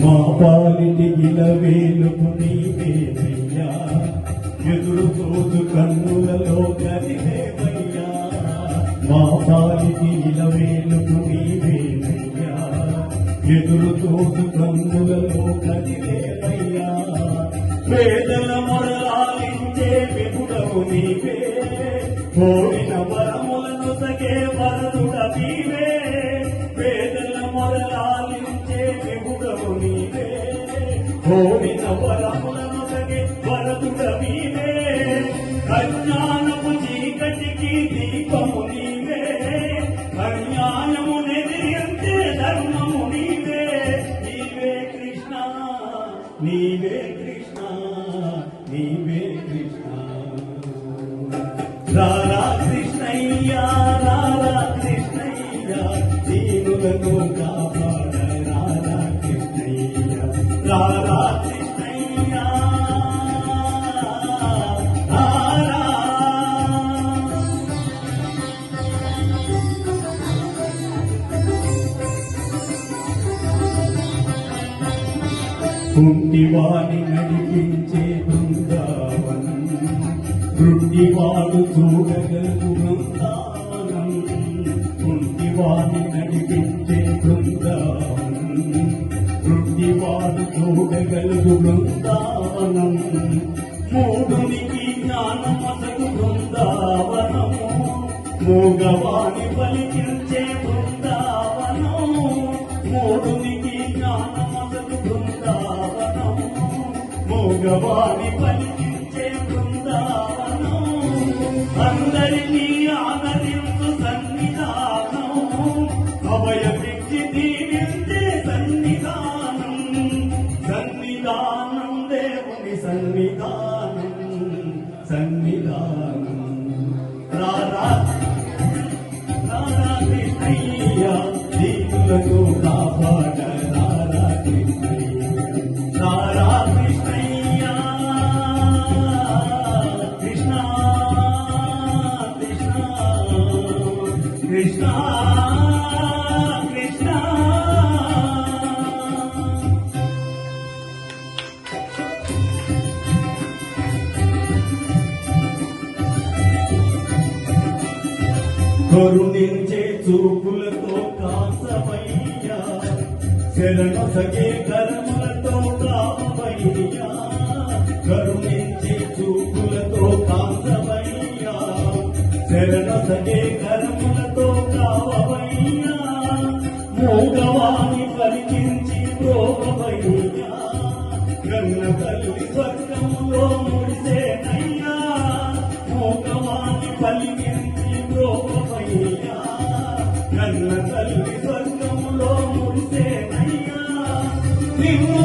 మా పాలిటి వేలుపు నీవేనయ్యా ఎదురు చూసు కన్నులలో గదివేవయ్యా మా పాలిటి వేలుపు నీవేనయ్యా ఎదురు చూసు కన్నులలో గదివేవయ్యా వేదన మరలాలించే విపుడవు నీవే. కోరిన వరములను సగే వరదుడ నీవే. కోరిన వరములను సగే వరదుడ నీవే అజ్ఞానము చీకటికి దీపము నీవే. కళ్యాణము నెదిరించే ధర్మము నీవే. నీవే కృష్ణ నీవే కృష్ణ నీవే కృష్ణ. రారా కృష్ణయ్యా రారా కృష్ణయ్యా దీనులను కాపాడ రారా కృష్ణయ్యా. రారా కుంటివాడి నడిపించే బృందావనం. కుంటివాడు చూడగలు బృందావనం. కుంటివాడి నడిపించే బృందావనం. కుంటివాడు చూడగలు బృందావనం. మూడునికి జ్ఞానమసకు బృందావనము. మూగవాణి పలికిన మూగవాణి కృష్ణ కృష్ణ. కరుణించే చూపులతో కాసమయ్యా శరణ సగే కర్మలతో కామయ్యా కరుణించే చూపులతో కాసమయ్యా శరణ సగే కర్మలతో కావయ్యా మూగవాణి పలికించి ప్రోగవయ్యా కన్న తల్లి స్వర్గంలో ముడిసేనయ్యా మూగవాణి పలికించి ప్రోగవయ్యా కన్న తల్లి స్వర్గంలో ముడిసేనయ్యా నిన్ను